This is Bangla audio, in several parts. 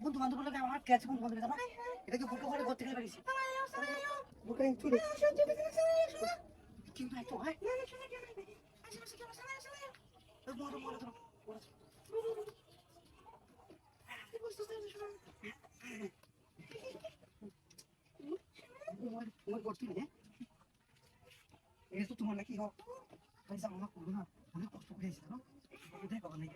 বন্ধু বান্ধব আমার ক্যাচ ফোন বন্ধ এটা কি বুড়কা পড়ে করতে গেলে পারিস সালাইও সালাইও বুড়কা তুই দেখ সহ্য করতে সালাইও কি নাই তো হয়? না না শোনা কেন আশেপাশে কেন সালাইও সালাইও বড় বড় তো তুই বুঝতে পারছিস শোনা। তোমার করছি রে এটা তো তোমার নাকি হোক পয়সা আমার করব না অনেক কষ্ট করে এসেছে জানো অনেক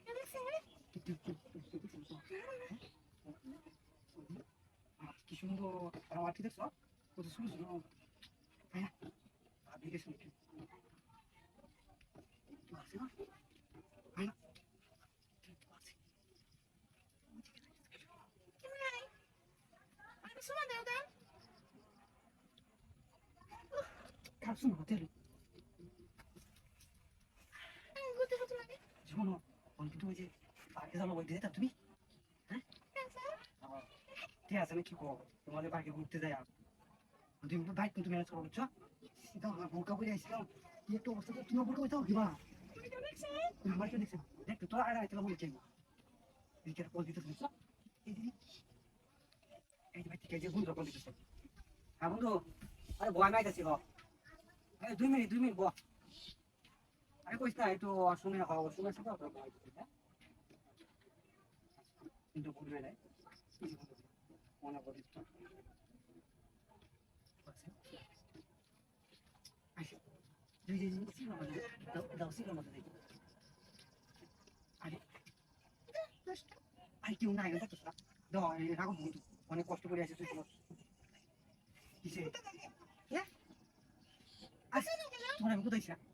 কি সুন্দর আমার ঠিক দেখছ কত সুন্দর হ্যাঁ ভাবি গেছে নাকি আছে না হ্যাঁ আমি শোনা দাও দাও কার শুনো হোটেল ঘুরতে ঘুরতে জীবন অনেক ওই যে পার্কে যাব বলতে যেতাম তুমি? ঠিক আছে, আমি কি করব? তোমাদের পার্কে ঘুরতে যাই আর। তুমি বাইক কিন্তু ম্যানেজ করো, বুঝছ? আমার বোকা করে আসছিলাম কি একটা অবস্থা তুমি বোকা হইতে কিবা আমার কেউ দেখছে। দেখতে তোর আগে আইতে বলে চাইব এদিকে কল দিতে বুঝছ? এই ভাই ঠিক আছে বন্ধু কল দিতেছে। হ্যাঁ বন্ধু? আরে, বয় যাচ্ছি গ। আরে, দুই মিনিট দুই মিনিট ব আরে কইস না একটু শুনে রাখো শুনে সাথে অত বয় দিতে হ্যাঁ কিন্তু ঘুরবে নাই মনে করি আসো জি জি জি সিনেমা মধ্যে দাও দাও সিনেমা মধ্যে দেখি আরে আরে কেউ নাই দেখো না দাও এই রাখো বন্ধু অনেক কষ্ট করে আসে তুই তোমার কিসে হ্যাঁ আচ্ছা তোমার আমি কোথায়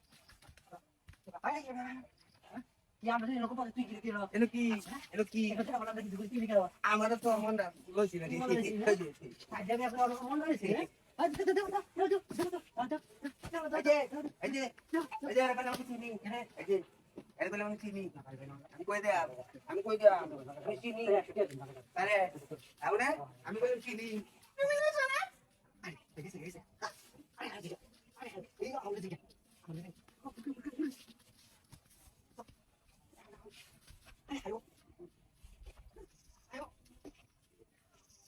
তো মনটা লইছি না ada yang kalau ngomong dari sini, aduh, aduh, aduh, aduh, aduh, aduh, এই যে এই যে এই যে এখানে আমি চিনি কই দেয়া আমি কই দেয়া আমি চিনি আরে আমি চিনি